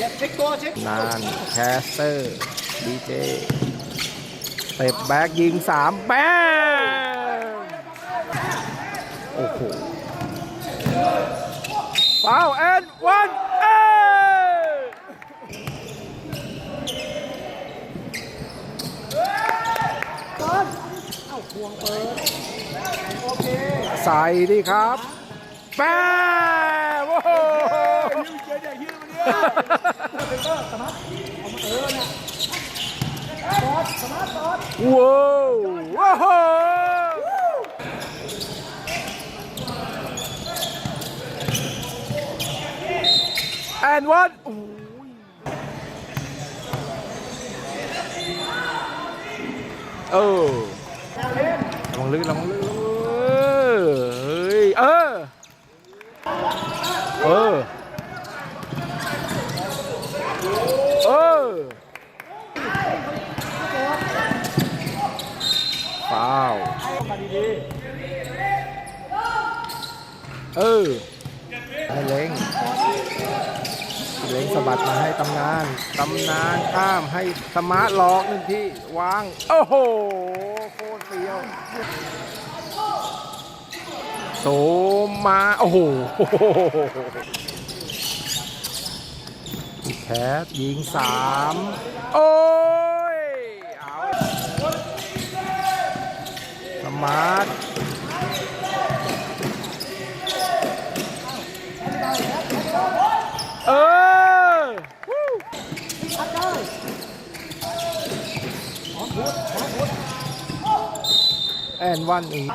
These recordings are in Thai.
นันานแคสเตอร์ดีเจเตะแบ็กยิงสามแป๊มโอ้โหฟาวแอนวันเอใส่ดีครับแป๊มโอ้โห เจอใหญ่ยืนมาเนี่ย ว้าวว้าวแอนวันโอ้ยเออระวังลื่นระวังลื่นเออเฮ้ย เออ เออ เออ ฟาวเออให้เล้งเล้งสะบัดมาให้ตำนานตำนานข้ามให้สมาร์ทหลอกหนึ่งที่วาง โอ้โห โคตรเฟี้ยวโสมมาโอ้โหแคทยิงสามโอ้ย เอา ส มาร์ทเออแอนวันอีก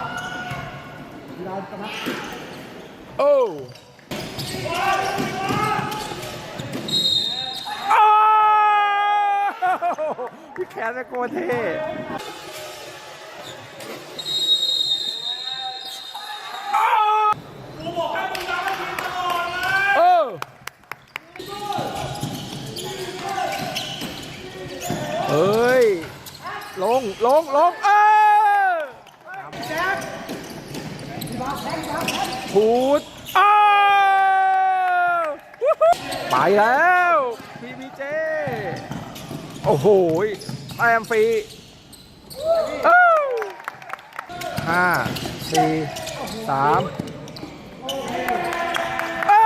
โอ้พี่แคทตะโกนเท่ เออเฮ้ย ลงลงเออพูดอ้าววู้ฮู้ไปแล้วพีพีเจโอ้โหแต้มฟรีห้าสี่สาม เอ้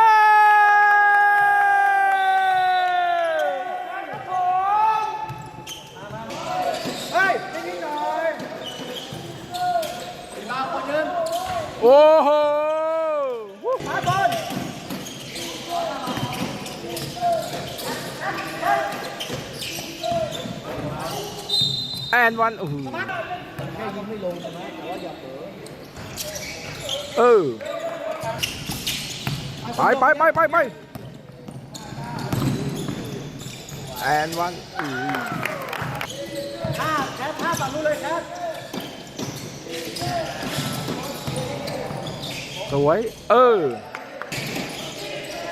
ย เฮ้ยนิ่งๆหน่อยลาคนนึง โอ้โหมาบอลแอนวันโอ้โหแค่ยิงไม่ลงใช่ไหมแต่ว่าอย่าเผลอเออไปไปไปไปไปแอนวันอุ้ยท่าแคปท่าฝั่งนู้นเลยแคปส วย เออ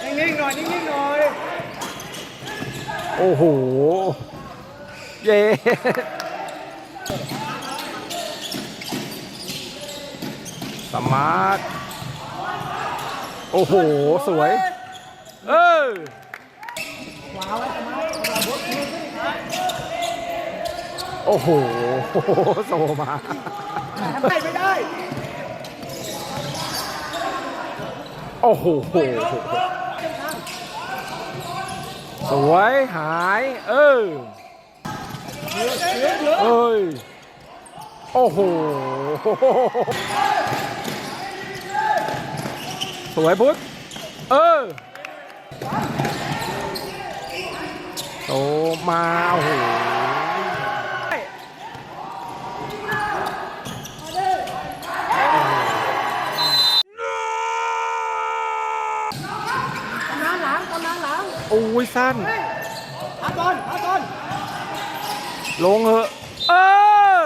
นิ่งๆหน่อย นิ่งๆหน่อย โอ้โห เย้สมาร์ท โอ้โห สวย เออขวาไว้ทำไมเราบดมือขึ้นโอ้โห โซมาทำได้ไม่ได้ โอ้โหสวยหาย เออเอ้ย โอ้โห สวยพุทธเออโตมา โอ้โห ตำนานหลังตำนานหลัง โอ้ยสั้นหาบอลหาบอลลงเหอะเออ